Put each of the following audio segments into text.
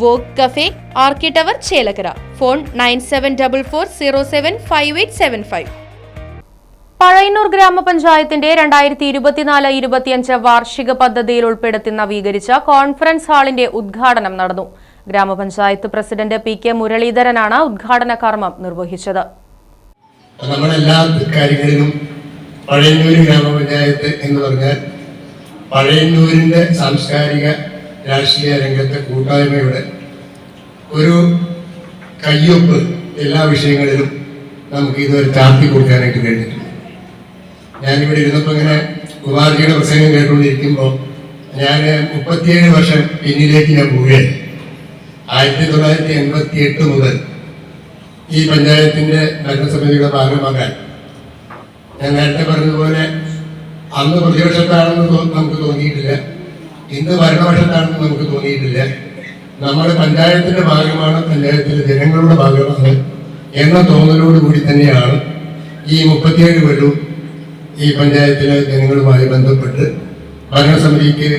Walk cafe ആർക്കി tower Chelakkara. Phone nine seven double four zero seven five eight seven five. Pazhayannur ഗ്രാമപഞ്ചായത്തിന്റെ രണ്ടായിരത്തി ഇരുപത്തിനാല് ഇരുപത്തിയഞ്ച് വാർഷിക പദ്ധതിയിൽ ഉൾപ്പെടുത്തി നവീകരിച്ച കോൺഫറൻസ് ഹാളിന്റെ ഉദ്ഘാടനം നടന്നു. ഗ്രാമപഞ്ചായത്ത് പ്രസിഡന്റ് പി കെ മുരളീധരനാണ് ഉദ്ഘാടന കർമ്മം നിർവഹിച്ചത്. നമ്മളെല്ലാ കാര്യങ്ങളിലും പഴയന്നൂര് ഗ്രാമപഞ്ചായത്ത് എന്ന് പറഞ്ഞാൽ പഴയന്നൂരിന്റെ സാംസ്കാരിക രാഷ്ട്രീയ രംഗത്തെ കൂട്ടായ്മയുടെ ഒരു കയ്യൊപ്പ് എല്ലാ വിഷയങ്ങളിലും നമുക്ക് ഇതുവരെ ചാർത്തി കൊടുക്കാനായിട്ട് കഴിഞ്ഞിട്ടുണ്ട്. ഞാനിവിടെ ഇരുന്നപ്പോൾ ഇങ്ങനെ കുമാർജിയുടെ പ്രസംഗം കേട്ടുകൊണ്ടിരിക്കുമ്പോൾ ഞാൻ മുപ്പത്തിയേഴ് വർഷം പിന്നിലേക്ക് ഞാൻ പോവുകയായി ആയിരത്തി തൊള്ളായിരത്തി എൺപത്തി എട്ട് മുതൽ ഈ പഞ്ചായത്തിന്റെ ഭരണസമിതിയുടെ ഭാഗമാകാൻ ഞാൻ നേരത്തെ പറഞ്ഞതുപോലെ അന്ന് പ്രതിപക്ഷത്താണെന്ന് നമുക്ക് തോന്നിയിട്ടില്ല. ഇന്ന് ഭരണപക്ഷത്താണെന്ന് നമുക്ക് തോന്നിയിട്ടില്ല. നമ്മുടെ പഞ്ചായത്തിന്റെ ഭാഗമാണ് പഞ്ചായത്തിലെ ജനങ്ങളുടെ ഭാഗമാണ് എന്ന തോന്നലോട് കൂടി തന്നെയാണ് ഈ മുപ്പത്തിയേഴ് പേരും ഈ പഞ്ചായത്തിലെ ജനങ്ങളുമായി ബന്ധപ്പെട്ട് ഭരണസമിതിക്ക്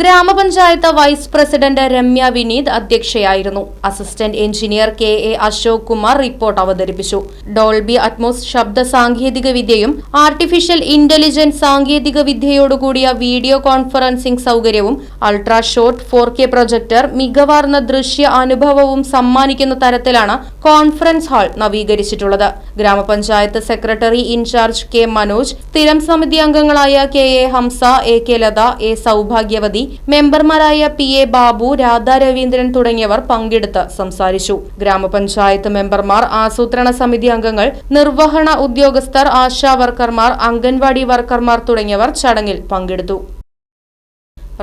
ഗ്രാമപഞ്ചായത്ത് vice president Ramya Vineeth അധ്യക്ഷയായിരുന്നു. Assistant engineer K A Ashok Kumar report അവതരിപ്പിച്ചു. ഡോൾബി അറ്റ്മോസ് ശബ്ദ സാങ്കേതിക വിദ്യയും ആർട്ടിഫിഷ്യൽ ഇന്റലിജൻസ് സാങ്കേതിക വിദ്യയോടുകൂടിയ വീഡിയോ കോൺഫറൻസിംഗ് സൗകര്യവും ultra short four K projector മികവാർന്ന ദൃശ്യ അനുഭവവും സമ്മാനിക്കുന്ന തരത്തിലാണ് കോൺഫറൻസ് ഹാൾ നവീകരിച്ചിട്ടുള്ളത്. ഗ്രാമപഞ്ചായത്ത് സെക്രട്ടറി ഇൻചാർജ് കെ മനോജ് സ്ഥിരം സമിതി അംഗങ്ങളായ K A Hamsa A K Latha A Saubhagyavathi മെമ്പർമാരായ പി എ ബാബു രാധാ രവീന്ദ്രൻ തുടങ്ങിയവർ പങ്കെടുത്ത് സംസാരിച്ചു. ഗ്രാമപഞ്ചായത്ത് മെമ്പർമാർ ആസൂത്രണ സമിതി അംഗങ്ങൾ നിർവഹണ ഉദ്യോഗസ്ഥർ ആശാ വർക്കർമാർ അംഗൻവാടി വർക്കർമാർ തുടങ്ങിയവർ ചടങ്ങിൽ പങ്കെടുത്തു.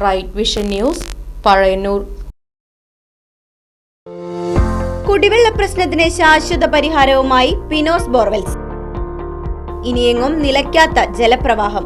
Right vision news Pazhayannur. കുടിവെള്ള പ്രശ്നത്തിന് ശാശ്വത പരിഹാരവുമായി പിനോസ് ബോർവെൽസ്. ഇനിയെങ്ങും നിലയ്ക്കാത്ത ജലപ്രവാഹം.